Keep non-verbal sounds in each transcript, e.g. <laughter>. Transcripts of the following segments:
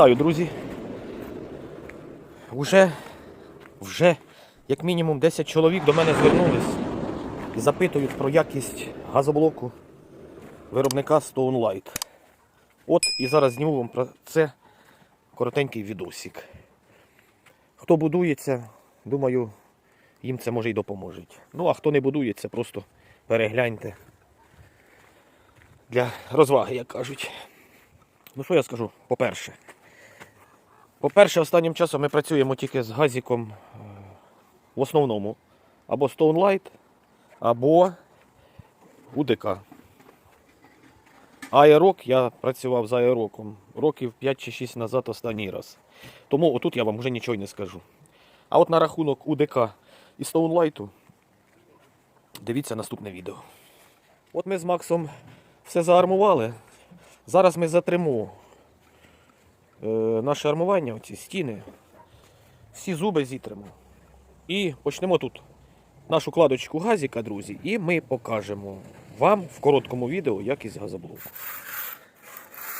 Вітаю, друзі. Уже, вже як мінімум 10 чоловік до мене звернулись і запитують про якість газоблоку виробника Stone Light. От і зараз зніму вам про це коротенький відосик. Хто будується, думаю, їм це може й допоможе. Ну, а хто не будується, просто перегляньте. Для розваги, як кажуть. Ну що я скажу? По-перше. По-перше, останнім часом ми працюємо тільки з газіком е, в основному. Або Stone Light, або УДК. Аерок, я працював з аероком років 5 чи 6 назад останній раз. Тому отут я вам вже нічого не скажу. А от на рахунок УДК і Light, дивіться наступне відео. От ми з Максом все заармували. Зараз ми затримо е, наше армування, оці стіни, всі зуби зітримо. І почнемо тут нашу кладочку газіка, друзі, і ми покажемо вам в короткому відео якість газоблоку.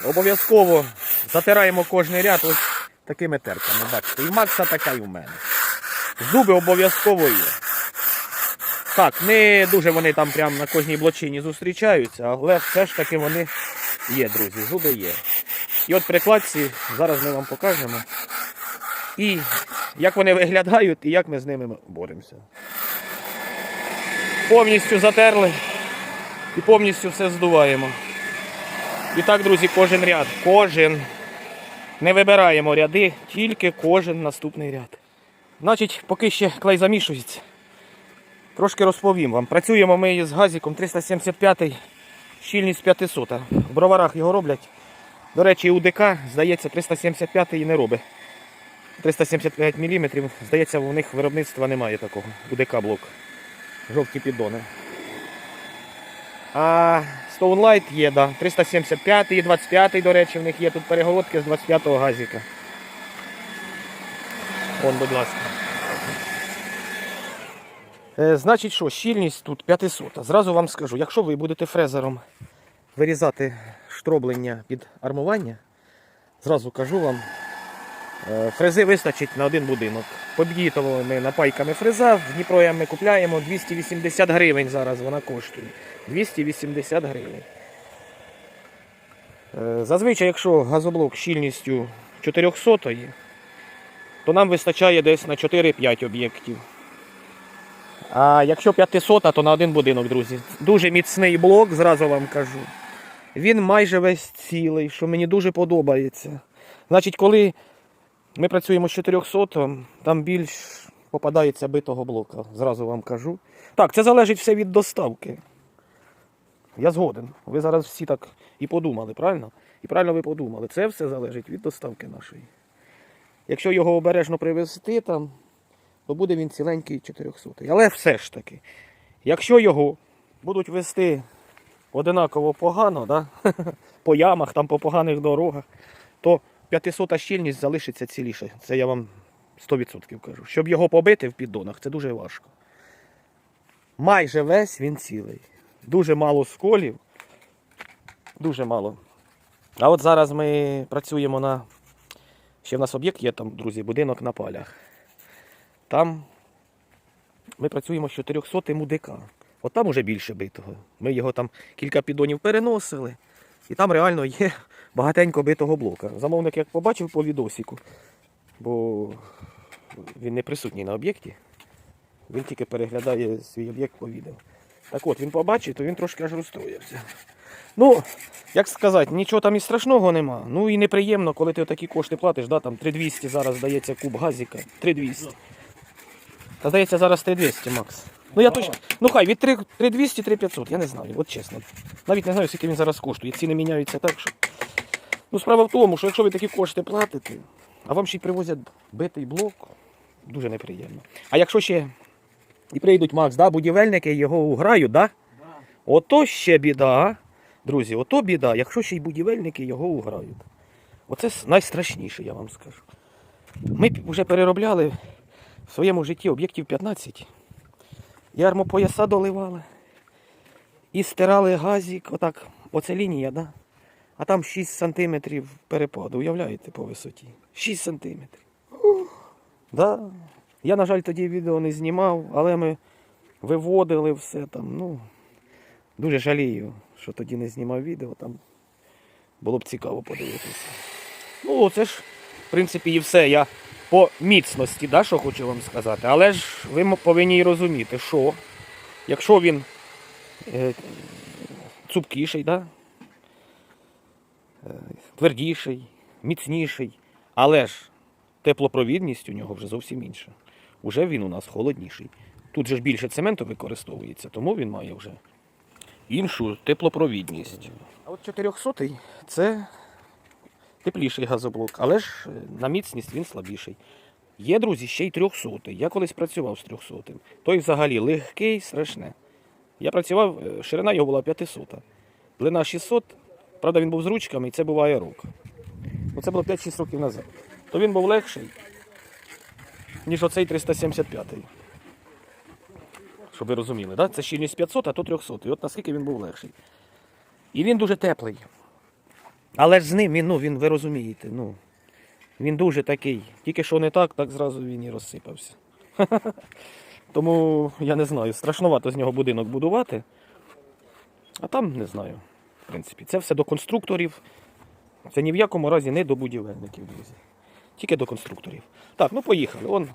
Обов'язково затираємо кожний ряд ось такими терками. Бачите, і в Макса така, і в мене. Зуби обов'язково є. Так, не дуже вони там прямо на кожній блочині зустрічаються, але все ж таки вони є, друзі, зуби є. І от прикладці зараз ми вам покажемо. І як вони виглядають, і як ми з ними боремося. Повністю затерли і повністю все здуваємо. І так, друзі, кожен ряд, кожен. Не вибираємо ряди, тільки кожен наступний ряд. Значить, поки ще клей замішується. Трошки розповім вам. Працюємо ми з газиком 375 щільність 500. В броварах його роблять. До речі, УДК, здається, 375 і не робить. 375 мм, здається, у них виробництва немає такого. УДК блок. Жовті піддони. А Stone Light є, да. 375 і 25, до речі, в них є тут перегородки з 25-го газика. Вон, будь ласка. Е, Значить, що, щільність тут 500. Зразу вам скажу, якщо ви будете фрезером вирізати штроблення під армування, зразу кажу вам, е, фрези вистачить на один будинок. Поб'їтовими напайками фреза в Дніпро ми купляємо 280 гривень зараз вона коштує. 280 гривень. Е, Зазвичай, якщо газоблок щільністю 400, то нам вистачає десь на 4-5 об'єктів. А якщо 500, то на один будинок, друзі. Дуже міцний блок, зразу вам кажу. Він майже весь цілий, що мені дуже подобається. Значить, коли ми працюємо з 400, там більш попадається битого блока, зразу вам кажу. Так, це залежить все від доставки. Я згоден. Ви зараз всі так і подумали, правильно? І правильно ви подумали. Це все залежить від доставки нашої. Якщо його обережно привезти там, то буде він ціленький 400. Але все ж таки, якщо його будуть вести одинаково погано, да? <laughs> по ямах, там, по поганих дорогах, то 500 щільність залишиться ціліше. Це я вам 100% кажу. Щоб його побити в піддонах, це дуже важко. Майже весь він цілий. Дуже мало сколів. Дуже мало. А от зараз ми працюємо на. Ще в нас об'єкт є там, друзі, будинок на палях. Там ми працюємо з 400 УДК. От там уже більше битого. Ми його там кілька піддонів переносили. І там реально є багатенько битого блока. Замовник як побачив по відосіку, бо він не присутній на об'єкті. Він тільки переглядає свій об'єкт по відео. Так от, він побачив, то він трошки аж розстроївся. Ну, як сказати, нічого там і страшного нема. Ну і неприємно, коли ти такі кошти платиш, да, там 3200 зараз здається куб газіка. 3200. Та здається, зараз 3200, Макс. Ну я точно. Ну хай від 3 3200 3500, я не знаю, от чесно. Навіть не знаю, скільки він зараз коштує. Ціни міняються так, що. Ну, справа в тому, що якщо ви такі кошти платите, а вам ще й привозять битий блок, дуже неприємно. А якщо ще і прийдуть Макс, да, будівельники його уграють, да? Ото ще біда, друзі, ото біда, якщо ще й будівельники його уграють. Оце найстрашніше, я вам скажу. Ми вже переробляли в своєму житті об'єктів 15. І армопояса доливали. І стирали газик, отак, оце лінія, да? А там 6 сантиметрів перепаду, уявляєте, по висоті. 6 сантиметрів. Да. Я, на жаль, тоді відео не знімав, але ми виводили все там. Ну, дуже жалію, що тоді не знімав відео, там було б цікаво подивитися. Ну, це ж, в принципі, і все. Я по міцності, да, що хочу вам сказати. Але ж ви повинні розуміти, що якщо він е, цупкіший, да? е, твердіший, міцніший, але ж теплопровідність у нього вже зовсім інша. Уже він у нас холодніший. Тут же ж більше цементу використовується, тому він має вже іншу теплопровідність. А от 400 це тепліший газоблок, але ж е, на міцність він слабіший. Є, друзі, ще й 300. Я колись працював з 300. Той взагалі легкий, страшне. Я працював, е, ширина його була 500. Длина 600, правда, він був з ручками, і це був аерок. Ну, це було 5-6 років назад. То він був легший, ніж оцей 375. Щоб ви розуміли, да? це щільність 500, а то 300. І от наскільки він був легший. І він дуже теплий. Але ж з ним він, ну, він, ви розумієте, ну, він дуже такий. Тільки що не так, так зразу він і розсипався. <laughs> Тому я не знаю, страшновато з нього будинок будувати. А там не знаю. В принципі, це все до конструкторів. Це ні в якому разі не до будівельників, друзі. Тільки до конструкторів. Так, ну поїхали. Он,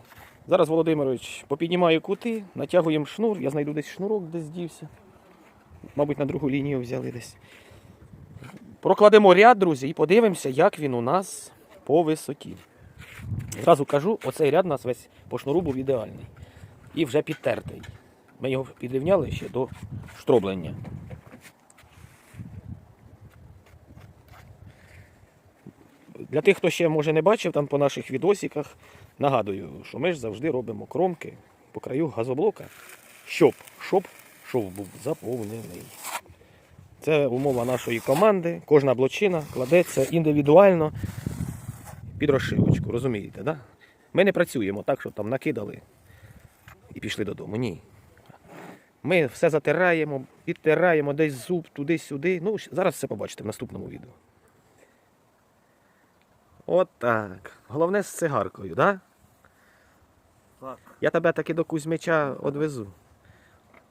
зараз Володимирович попіднімає кути, натягуємо шнур. Я знайду десь шнурок, десь дівся. Мабуть, на другу лінію взяли десь. Прокладемо ряд, друзі, і подивимося, як він у нас по висоті. Зразу кажу, оцей ряд у нас весь по шнуру був ідеальний. І вже підтертий. Ми його підрівняли ще до штроблення. Для тих, хто ще може не бачив там по наших відосиках, нагадую, що ми ж завжди робимо кромки по краю газоблока, щоб, щоб шов був заповнений. Це умова нашої команди. Кожна блочина кладеться індивідуально під розшивочку, розумієте, да? Ми не працюємо так, що там накидали і пішли додому. Ні. Ми все затираємо, підтираємо десь зуб туди-сюди. Ну, зараз все побачите в наступному відео. От так. Головне з цигаркою, да? Так. Я тебе таки до Кузьмича одвезу.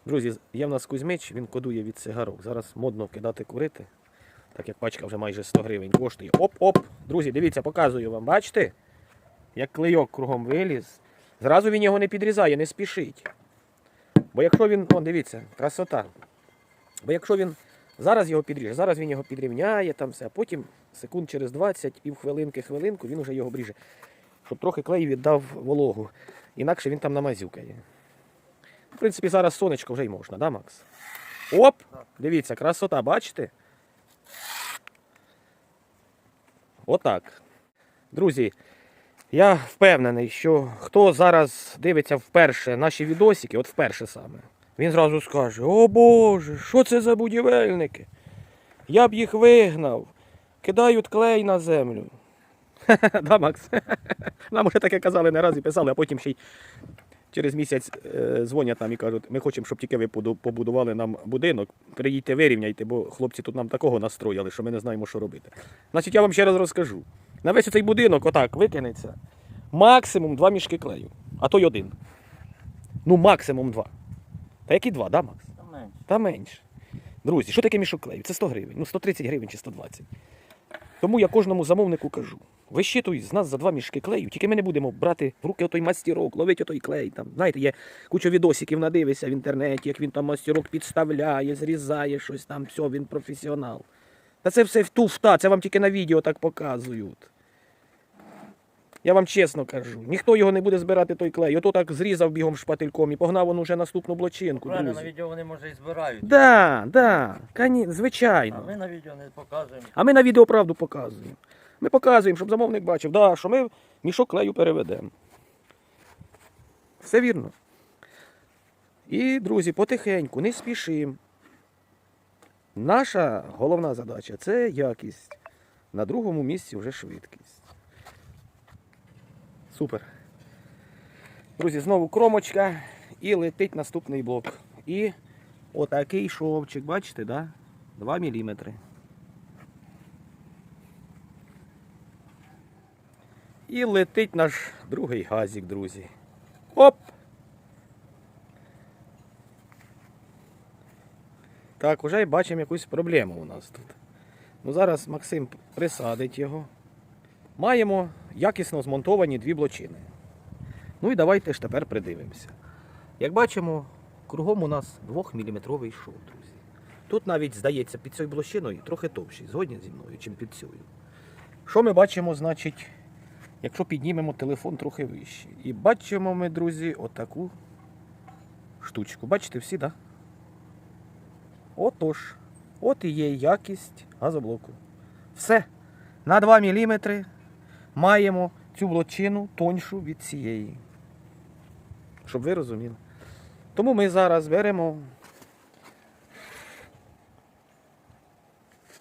Друзі, є в нас Кузьмич, він кодує від цигарок. Зараз модно кидати курити. Так як пачка вже майже 100 гривень коштує. Оп-оп! Друзі, дивіться, показую вам. Бачите? Як клейок кругом виліз. Зразу він його не підрізає, не спішить. Бо якщо він, о, дивіться, красота. Бо якщо він зараз його підріже, зараз він його підрівняє, там все, а потім секунд через 20, півхвилинки, хвилинку, він уже його бріже. Щоб трохи клей віддав вологу. Інакше він там намазюкає. В принципі, зараз сонечко вже й можна, да, Макс? Оп! Дивіться, красота, бачите? Отак. Друзі, я впевнений, що хто зараз дивиться вперше наші відосики, от вперше саме, він зразу скаже: О Боже, що це за будівельники? Я б їх вигнав, кидають клей на землю. <laughs> да, Макс? Нам уже таке казали не раз і писали, а потім ще й через місяць е, дзвонять нам і кажуть, ми хочемо, щоб тільки ви побудували нам будинок, приїдьте вирівняйте, бо хлопці тут нам такого настроїли, що ми не знаємо, що робити. Значить, я вам ще раз розкажу. На весь цей будинок отак викинеться максимум два мішки клею, а то й один. Ну, максимум два. Та які два, да, Макс? Та менше. Та менше. Друзі, що таке мішок клею? Це 100 гривень, ну 130 гривень чи 120. Тому я кожному замовнику кажу: вищитуй з нас за два мішки клею, тільки ми не будемо брати в руки отой мастірок, ловити отой клей. Там, знаєте, є куча відосиків, надивися в інтернеті, як він там мастірок підставляє, зрізає щось там, все, він професіонал. Та це все туфта, це вам тільки на відео так показують. Я вам чесно кажу, ніхто його не буде збирати той клей. Ото так зрізав бігом шпательком і погнав он уже наступну блочинку. Правильно, друзі. на відео вони може і збирають. Да, да, звичайно. А ми на відео не показуємо. А ми на відео правду показуємо. Ми показуємо, щоб замовник бачив, да, що ми мішок клею переведемо. Все вірно. І, друзі, потихеньку, не спішимо. Наша головна задача це якість. На другому місці вже швидкість. Супер. Друзі, знову кромочка і летить наступний блок. І отакий шовчик, бачите, да? 2 мм. І летить наш другий газик, друзі. Оп! Так, уже бачимо якусь проблему у нас тут. Ну, зараз Максим присадить його. Маємо якісно змонтовані дві блочини. Ну і давайте ж тепер придивимося. Як бачимо, кругом у нас 2-мм шов, друзі. Тут навіть, здається, під цією блощиною трохи товщий, згодні зі мною, чим під цією. Що ми бачимо, значить, якщо піднімемо телефон трохи вище. І бачимо ми, друзі, отаку штучку. Бачите всі, так? Отож, от і є якість газоблоку. Все. На 2 мм маємо цю блочину тоньшу від цієї. Щоб ви розуміли. Тому ми зараз беремо.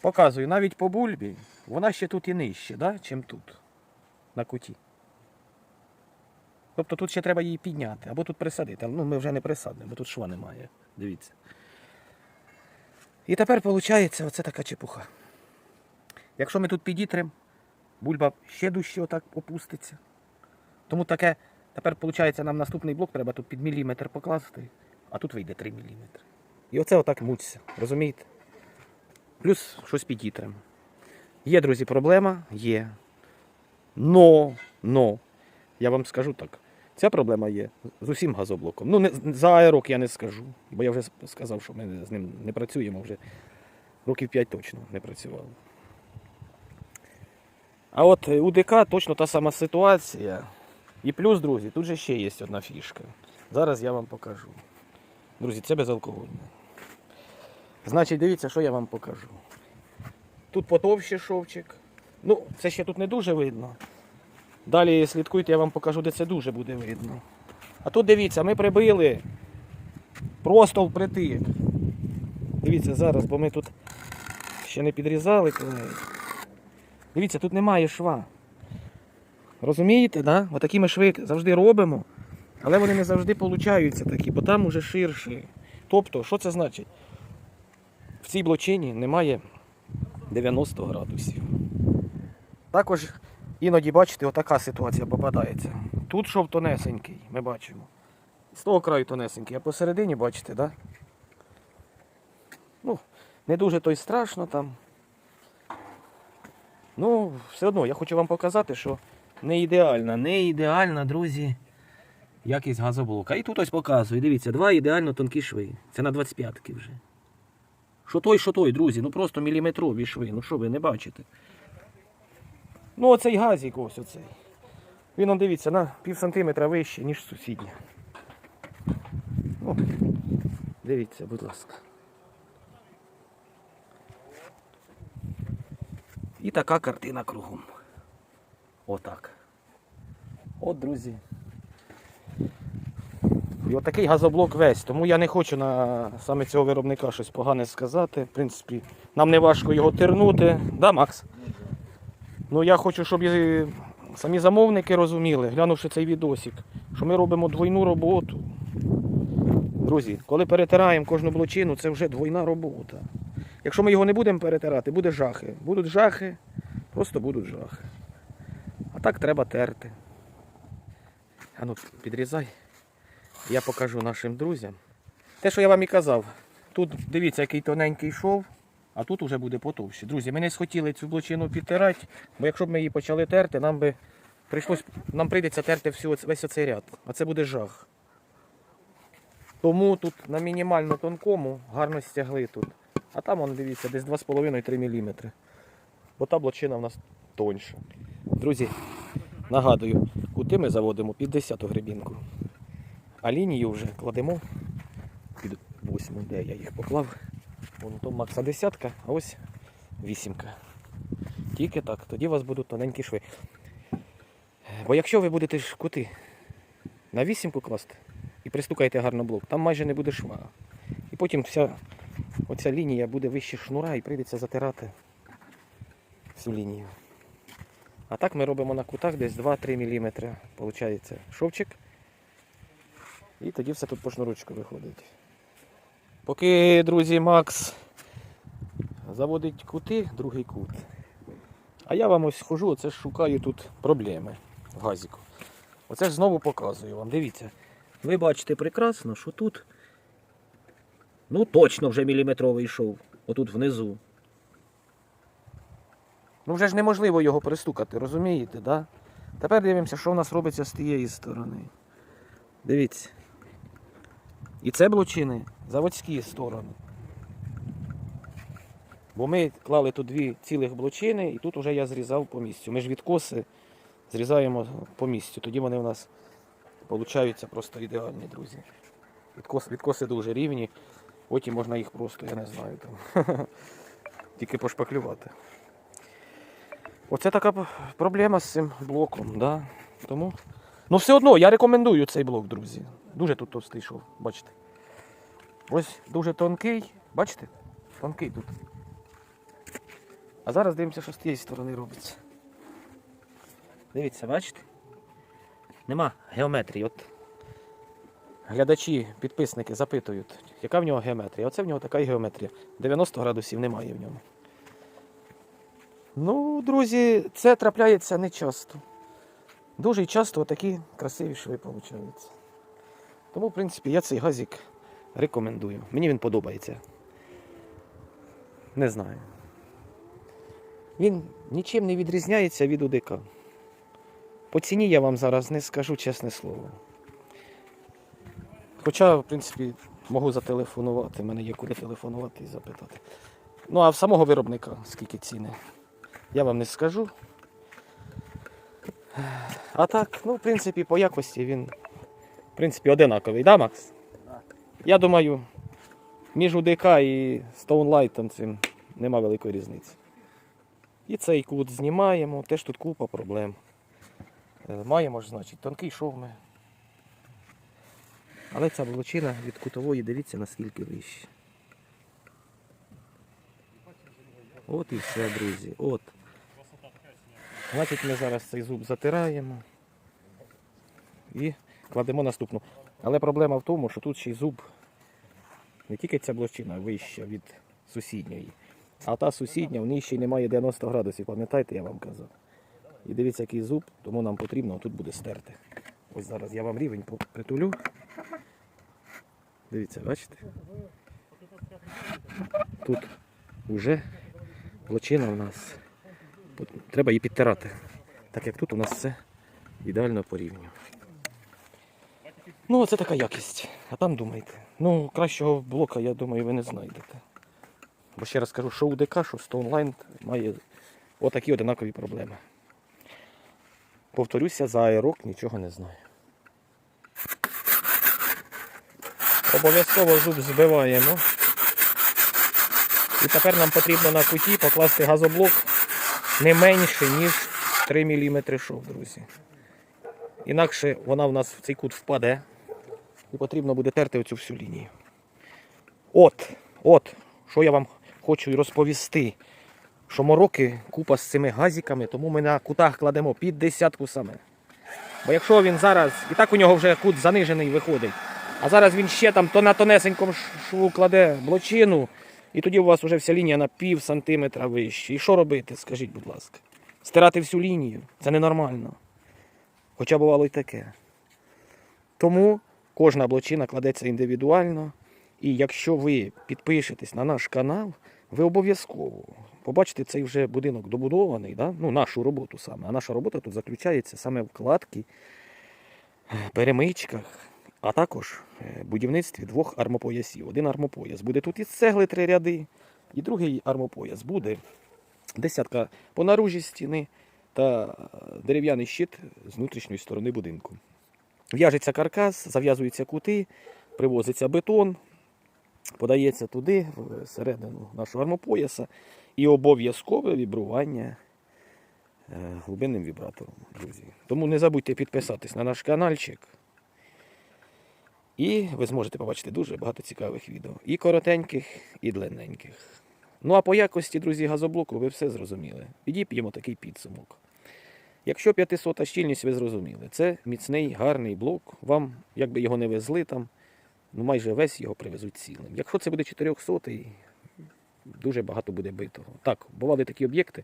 Показую, навіть по бульбі, вона ще тут і нижче, да, чим тут, на куті. Тобто тут ще треба її підняти, або тут присадити. Ну, ми вже не присадимо, бо тут шва немає. Дивіться. І тепер виходить оце така чепуха. Якщо ми тут підітримо, бульба ще дужче отак опуститься. Тому таке, тепер виходить, нам наступний блок треба тут під міліметр покласти, а тут вийде 3 мм. І оце отак муться, розумієте? Плюс щось підітримо. Є, друзі, проблема? Є. Но, но, я вам скажу так. Ця проблема є з усім газоблоком. Ну, не, за аерок я не скажу, бо я вже сказав, що ми з ним не працюємо вже років 5 точно не працювали. А от у ДК точно та сама ситуація. І плюс, друзі, тут же ще є одна фішка. Зараз я вам покажу. Друзі, це безалкогольне. Значить, дивіться, що я вам покажу. Тут потовще шовчик. Ну, це ще тут не дуже видно. Далі слідкуйте, я вам покажу, де це дуже буде видно. А тут дивіться, ми прибили просто впритик. Дивіться зараз, бо ми тут ще не підрізали клей. Дивіться, тут немає шва. Розумієте, да? Отакі ми шви завжди робимо, але вони не завжди получаються такі, бо там уже ширші. Тобто, що це значить? В цій блочині немає 90 градусів. Також іноді, бачите, отака ситуація попадається. Тут шов тонесенький, ми бачимо. З того краю тонесенький, а посередині, бачите, да? Ну, не дуже то й страшно там. Ну, все одно я хочу вам показати, що не ідеальна, не ідеальна, друзі, якість газоблока. І тут ось показую, дивіться, два ідеально тонкі шви. Це на 25-ки вже. Що той, що той, друзі, ну просто міліметрові шви. Ну що ви не бачите? Ну оцей газик ось оцей. Він, дивіться, на пів сантиметра вище, ніж сусідня. Ну, дивіться, будь ласка. І така картина кругом. Отак. От, друзі. І отакий газоблок весь. Тому я не хочу на саме цього виробника щось погане сказати. В принципі, нам не важко його тернути. Да, Макс? Ну я хочу, щоб і самі замовники розуміли, глянувши цей відосик, що ми робимо двойну роботу. Друзі, коли перетираємо кожну блочину, це вже двойна робота. Якщо ми його не будемо перетирати, буде жахи. Будуть жахи, просто будуть жахи. А так треба терти. А ну, підрізай. Я покажу нашим друзям. Те, що я вам і казав, тут дивіться, який тоненький шов, а тут уже буде потовще. Друзі, ми не схотіли цю блочину підтирати, бо якщо б ми її почали терти, нам би прийшлось, нам прийдеться терти всю, весь оцей ряд. А це буде жах. Тому тут на мінімально тонкому гарно стягли тут. А там, он, дивіться, десь 2,5-3 мм. Бо та блочина в нас тоньша. Друзі, нагадую, кути ми заводимо під 10 гребінку. А лінію вже кладемо під 8, де я їх поклав. Вон то Макса десятка, а ось вісімка. Тільки так, тоді у вас будуть тоненькі шви. Бо якщо ви будете кути на вісімку класти і пристукаєте гарно блок, там майже не буде шва. І потім вся оця лінія буде вище шнура і прийдеться затирати всю лінію. А так ми робимо на кутах десь 2-3 мм. Получається шовчик. І тоді все тут по шнурочку виходить. Поки, друзі, Макс заводить кути, другий кут. А я вам ось хожу, оце ж шукаю тут проблеми. в газіку. Оце ж знову показую вам. Дивіться. Ви бачите прекрасно, що тут ну точно вже міліметровий йшов. Отут внизу. Ну вже ж неможливо його пристукати, розумієте, да? Тепер дивимося, що в нас робиться з тієї сторони. Дивіться. І це блочини заводські сторони. Бо ми клали тут дві цілих блочини, і тут вже я зрізав по місцю. Ми ж відкоси зрізаємо по місцю. Тоді вони у нас получаються просто ідеальні, друзі. Відкос, відкоси дуже рівні, потім можна їх просто, я не знаю, там, <laughs> тільки пошпаклювати. Оце така проблема з цим блоком. Да? Тому... Ну все одно я рекомендую цей блок, друзі. Дуже тут товстий йшов, бачите. Ось дуже тонкий, бачите? Тонкий тут. А зараз дивимося, що з тієї сторони робиться. Дивіться, бачите? Нема геометрії. От глядачі, підписники запитують, яка в нього геометрія. Оце в нього така і геометрія. 90 градусів немає в ньому. Ну, друзі, це трапляється не часто. Дуже часто такі красиві шви виходять. Тому, в принципі, я цей газик рекомендую. Мені він подобається. Не знаю. Він нічим не відрізняється від УДК. По ціні я вам зараз не скажу чесне слово. Хоча, в принципі, можу зателефонувати, в мене є куди телефонувати і запитати. Ну, а в самого виробника скільки ціни, я вам не скажу. А так, ну, в принципі, по якості він, в принципі, одинаковий, да, Макс? Я думаю, між УДК і Stonelight'ом цим нема великої різниці. І цей кут знімаємо, теж тут купа проблем. Е, Маємо ж, значить, тонкий шов ми. Але ця волочина від кутової, дивіться, наскільки вище. От і все, друзі. От. Значить, ми зараз цей зуб затираємо і кладемо наступну. Але проблема в тому, що тут ще й зуб не тільки ця блочина вища від сусідньої, а та сусідня, в ній ще й немає 90 градусів, пам'ятаєте, я вам казав. І дивіться, який зуб, тому нам потрібно тут буде стерти. Ось зараз я вам рівень притулю. Дивіться, бачите? Тут вже блочина у нас. Треба її підтирати. Так як тут у нас все ідеально по рівню. Ну, це така якість. А там думайте. Ну, кращого блока, я думаю, ви не знайдете. Бо ще раз кажу, що УДК, що Stoneline має отакі одинакові проблеми. Повторюся, за аерок нічого не знаю. Обов'язково зуб збиваємо. І тепер нам потрібно на куті покласти газоблок не менше, ніж 3 мм шов, друзі. Інакше вона в нас в цей кут впаде. І потрібно буде терти оцю всю лінію. От, от, що я вам хочу розповісти. Що мороки купа з цими газиками, тому ми на кутах кладемо під десятку саме. Бо якщо він зараз, і так у нього вже кут занижений виходить, а зараз він ще там то на тонесенькому шву кладе блочину, і тоді у вас вже вся лінія на пів сантиметра вище. І що робити, скажіть, будь ласка? Стирати всю лінію це ненормально. Хоча бувало й таке. Тому кожна блочина кладеться індивідуально. І якщо ви підпишетесь на наш канал, ви обов'язково побачите цей вже будинок добудований, да? ну, нашу роботу саме. А наша робота тут заключається саме в кладці, перемичках, а також е, будівництві двох армопоясів. Один армопояс буде тут із цегли три ряди, і другий армопояс буде десятка по наружі стіни та е, дерев'яний щит з внутрішньої сторони будинку. В'яжеться каркас, зав'язуються кути, привозиться бетон, подається туди, всередину нашого армопояса, і обов'язкове вібрування е, глибинним вібратором, друзі. Тому не забудьте підписатись на наш каналчик. І ви зможете побачити дуже багато цікавих відео. І коротеньких, і длинненьких. Ну а по якості, друзі, газоблоку ви все зрозуміли. Підіп'ємо такий підсумок. Якщо 500 щільність, ви зрозуміли, це міцний, гарний блок. Вам, якби його не везли там, ну майже весь його привезуть цілим. Якщо це буде 400, дуже багато буде битого. Так, бували такі об'єкти,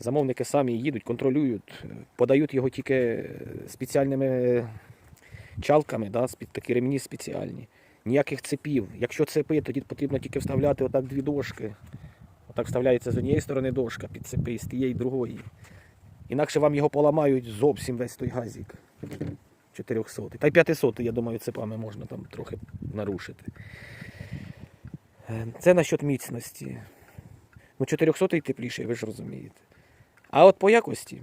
Замовники самі їдуть, контролюють, подають його тільки е, спеціальними чалками, да, такі ремні спеціальні. Ніяких цепів. Якщо цепи, тоді потрібно тільки вставляти отак дві дошки. Отак вставляється з однієї сторони дошка під цепи, з тієї другої. Інакше вам його поламають зовсім весь той газик. 400. Та й 500, я думаю, цепами можна там трохи нарушити. Е, Це насчет міцності. Ну, 400 тепліший, ви ж розумієте. А от по якості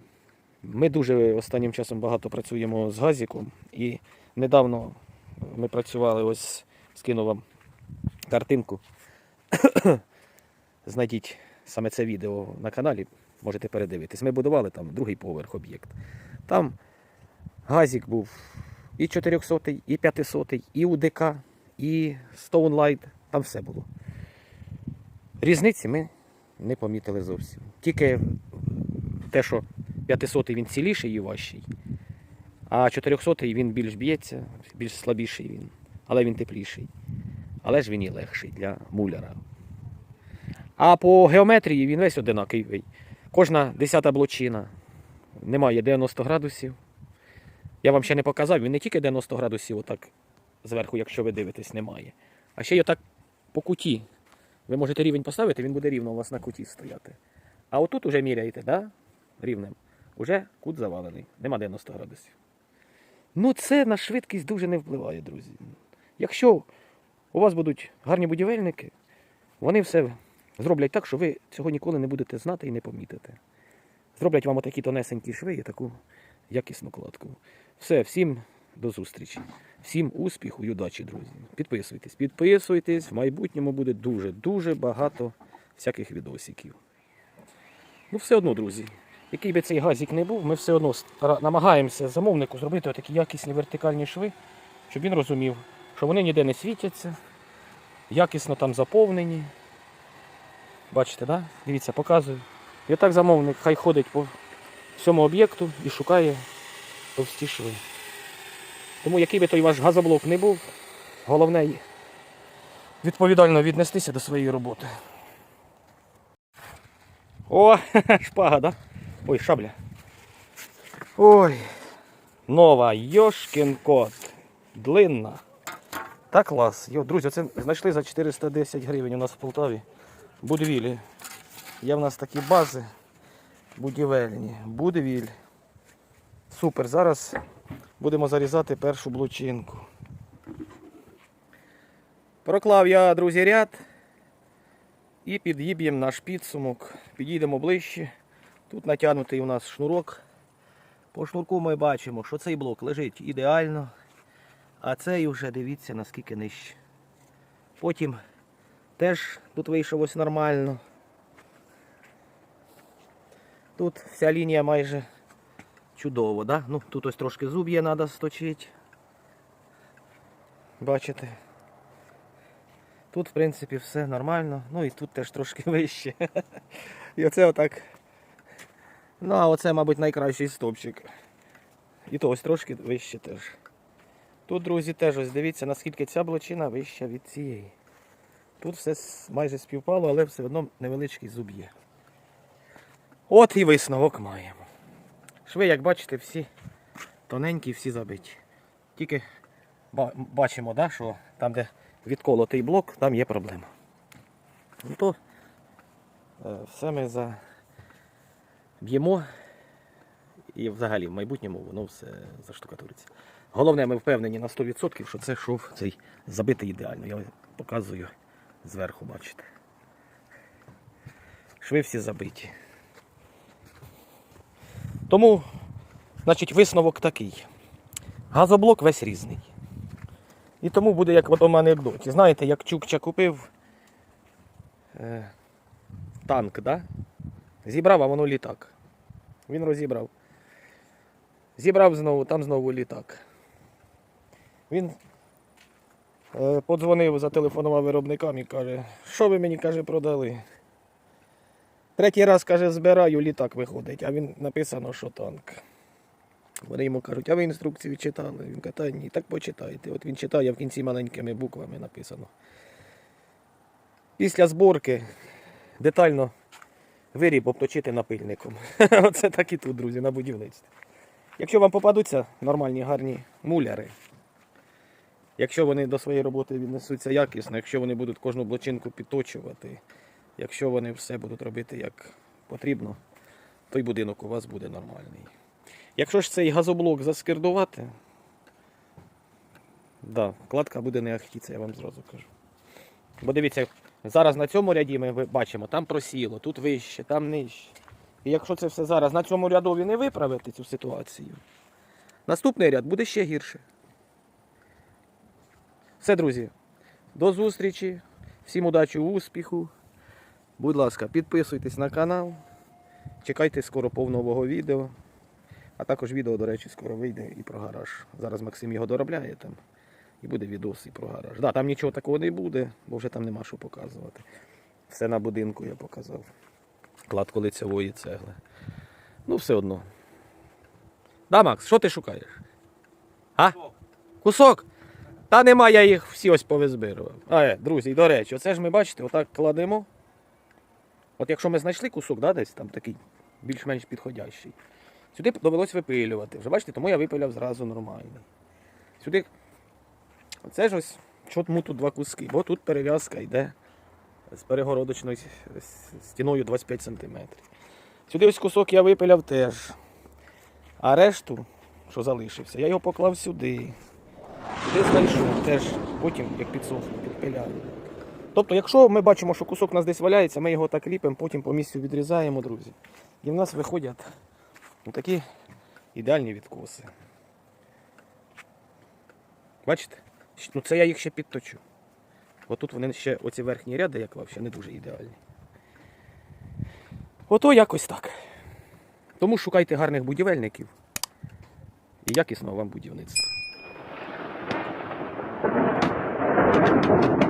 ми дуже останнім часом багато працюємо з газиком. І недавно ми працювали, ось скину вам картинку. <coughs> Знайдіть саме це відео на каналі, можете передивитись. Ми будували там другий поверх об'єкт. Там газик був і 400, і 500, і УДК, і Stonelight. Там все було. Різниці ми не помітили зовсім. Тільки те, що 500 він ціліший і важчий, а 400 він більш б'ється, більш слабіший він, але він тепліший. Але ж він і легший для муляра. А по геометрії він весь одинаковий. Кожна десята блочина немає 90 градусів. Я вам ще не показав, він не тільки 90 градусів, отак зверху, якщо ви дивитесь, немає. А ще й отак по куті. Ви можете рівень поставити, він буде рівно у вас на куті стояти. А отут уже міряєте, да? рівнем. Уже кут завалений, нема 90 градусів. Ну, це на швидкість дуже не впливає, друзі. Якщо у вас будуть гарні будівельники, вони все зроблять так, що ви цього ніколи не будете знати і не помітите. Зроблять вам отакі тонесенькі шви і таку якісну кладку. Все, всім до зустрічі. Всім успіху і удачі, друзі. Підписуйтесь, підписуйтесь. В майбутньому буде дуже-дуже багато всяких відосиків. Ну, все одно, друзі. Який би цей газик не був, ми все одно намагаємося замовнику зробити такі якісні вертикальні шви, щоб він розумів, що вони ніде не світяться, якісно там заповнені. Бачите, да? Дивіться, показую. І отак замовник хай ходить по всьому об'єкту і шукає товсті шви. Тому який би той ваш газоблок не був, головне відповідально віднестися до своєї роботи. О, <laughs> шпага, да? Ой, шабля. Ой. Нова Йошкін кот. Длинна. Та клас. Йо, друзі, це знайшли за 410 гривень у нас в Полтаві. Будвілі. Є в нас такі бази будівельні. Будвіль. Супер. Зараз будемо зарізати першу блочинку. Проклав я, друзі, ряд. І під'їб'ємо наш підсумок. Підійдемо ближче. Тут натягнутий у нас шнурок. По шнурку ми бачимо, що цей блок лежить ідеально, а цей вже дивіться наскільки нижче. Потім теж тут вийшов ось нормально. Тут вся лінія майже чудово, да? Ну, тут ось трошки зуб'є треба сточити. Бачите? Тут, в принципі, все нормально. Ну і тут теж трошки <laughs> вище. І оце отак. Ну, а оце, мабуть, найкращий стопчик. І то ось трошки вище теж. Тут, друзі, теж ось дивіться, наскільки ця блочина вища від цієї. Тут все майже співпало, але все одно невеличкий зуб є. От і висновок маємо. Шви, як бачите, всі тоненькі, всі забиті. Тільки бачимо, да, що там, де відколотий блок, там є проблема. Ну то е, все ми заб'ємо і взагалі в майбутньому воно все заштукатуриться. Головне, ми впевнені на 100%, що це шов цей забитий ідеально. Я показую зверху, бачите. Шви всі забиті. Тому, значить, висновок такий. Газоблок весь різний. І тому буде як в одному анекдоті. Знаєте, як Чукча купив е, танк, да? зібрав, а воно літак. Він розібрав. Зібрав знову, там знову літак. Він подзвонив, зателефонував виробникам і каже, що ви мені каже, продали. Третій раз, каже, збираю, літак виходить, а він написано, що танк. Вони йому кажуть, а ви інструкцію читали? Він каже, та ні, так почитайте. От він читає, в кінці маленькими буквами написано. Після зборки детально виріб обточити напильником. <laughs> Оце так і тут, друзі, на будівництві. Якщо вам попадуться нормальні гарні муляри, якщо вони до своєї роботи віднесуться якісно, якщо вони будуть кожну блочинку підточувати, якщо вони все будуть робити як потрібно, той будинок у вас буде нормальний. Якщо ж цей газоблок заскирдувати, да, кладка буде не ахтіться, я вам зразу кажу. Бо дивіться, зараз на цьому ряді ми бачимо, там просіло, тут вище, там нижче. І якщо це все зараз на цьому рядові не виправити цю ситуацію, наступний ряд буде ще гірше. Все, друзі, до зустрічі. Всім удачі, успіху. Будь ласка, підписуйтесь на канал. Чекайте скоро повного відео. А також відео, до речі, скоро вийде і про гараж. Зараз Максим його доробляє там. І буде відос і про гараж. Да, там нічого такого не буде, бо вже там нема що показувати. Все на будинку я показав. Кладку лицевої цегли. Ну, все одно. Да, Макс, що ти шукаєш? А? Кусок? Та нема, я їх всі ось повизбирував. А, е, друзі, до речі, оце ж ми бачите, отак кладемо. От якщо ми знайшли кусок, да, десь там такий більш-менш підходящий. Сюди довелось випилювати. Вже бачите, тому я випиляв зразу нормально. Сюди. Оце ж ось, чому тут два куски, бо тут перев'язка йде з перегородочною стіною 25 см. Сюди ось кусок я випиляв теж. А решту, що залишився, я його поклав сюди. Сюди знайшов теж, потім, як підсохне, підпиляю. Тобто, якщо ми бачимо, що кусок у нас десь валяється, ми його так ліпимо, потім по місцю відрізаємо, друзі. І в нас виходять такі ідеальні відкоси. Бачите? Ну це я їх ще підточу. Бо тут вони ще оці верхні ряди, як ще не дуже ідеальні. Ото якось так. Тому шукайте гарних будівельників і якісного вам будівництва. Thank you.